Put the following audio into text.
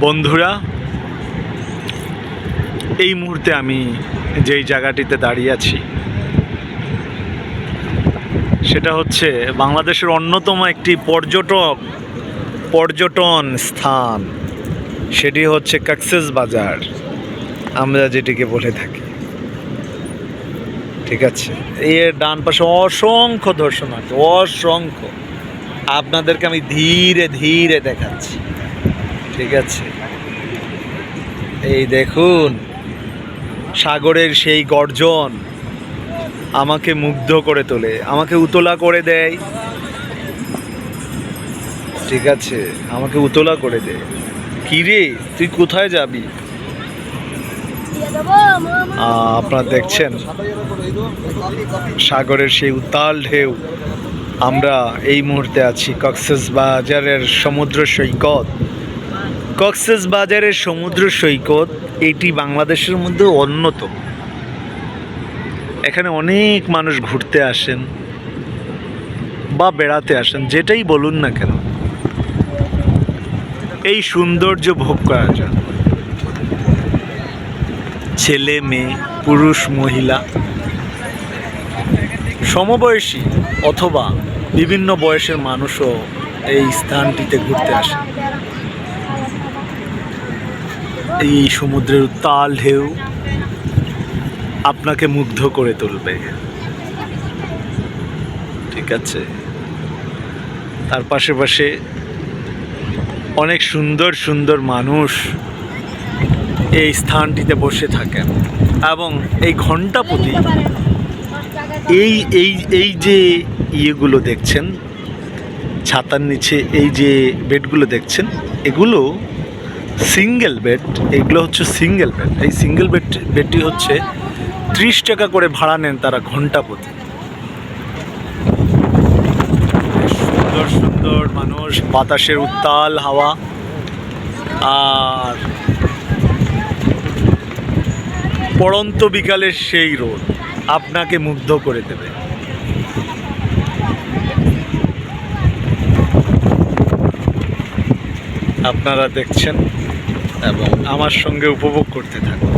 বন্ধুরা, এই মুহূর্তে আমি যেই জায়গাটিতে দাঁড়িয়ে আছি, সেটা হচ্ছে বাংলাদেশের অন্যতম একটি পর্যটক, পর্যটন স্থান। সেটি হচ্ছে কাকসেস বাজার। আমরা যেটিকে বলে থাকি। ঠিক আছে? এর ডান পাশে অসংখ্য দর্শনার্থী, অসংখ্য। আপনাদেরকে আমি ধীরে ধীরে দেখাচ্ছি। ঠিক আছে। এই দেখুন, সাগরের সেই গর্জন আমাকে মুগ্ধ করে তোলে, আমাকে উতলা করে দেয়। ঠিক আছে, আমাকে উতলা করে দে কি রে, তুই কোথায় যাবি? আপনারা দেখছেন, সাগরের সেই উত্তাল ঢেউ। আমরা এই মুহূর্তে আছি কক্সেস বাজারের সমুদ্র সৈকত। কক্সেস বাজারের সমুদ্র সৈকত, এটি বাংলাদেশের মধ্যে অন্যতম। এখানে অনেক মানুষ ঘুরতে আসেন বা বেড়াতে আসেন, যেটাই বলুন না কেন। এই সৌন্দর্য ভোগ করা জন্য। ছেলে, মেয়ে, পুরুষ, মহিলা, সমবয়সী অথবা বিভিন্ন বয়সের মানুষও এই স্থানটিতে ঘুরতে আসে এই সমুদ্রের উত্তাল ঢেউ আপনাকে মুগ্ধ করে তুলবে। ঠিক আছে? তার পাশে পাশে অনেক সুন্দর সুন্দর মানুষ এই স্থানটিতে বসে থাকেন এবং এই ঘণ্টাপতি এই এই এই যে ইয়েগুলো দেখছেন, ছাতার নিচে এই যে বেডগুলো দেখছেন, এগুলো সিঙ্গেল বেড, এগুলো হচ্ছে সিঙ্গেল বেড। এই সিঙ্গেল বেড, বেডটি হচ্ছে ত্রিশ টাকা করে ভাড়া নেন তারা ঘণ্টা প্রতি। সুন্দর সুন্দর মানুষ, বাতাসের উত্তাল হাওয়া। আর পড়ন্ত বিকালের সেই রোদ আপনাকে মুগ্ধ করে দেবে। আপনারা দেখছেন এবং আমার সঙ্গে উপভোগ করতে থাকুন।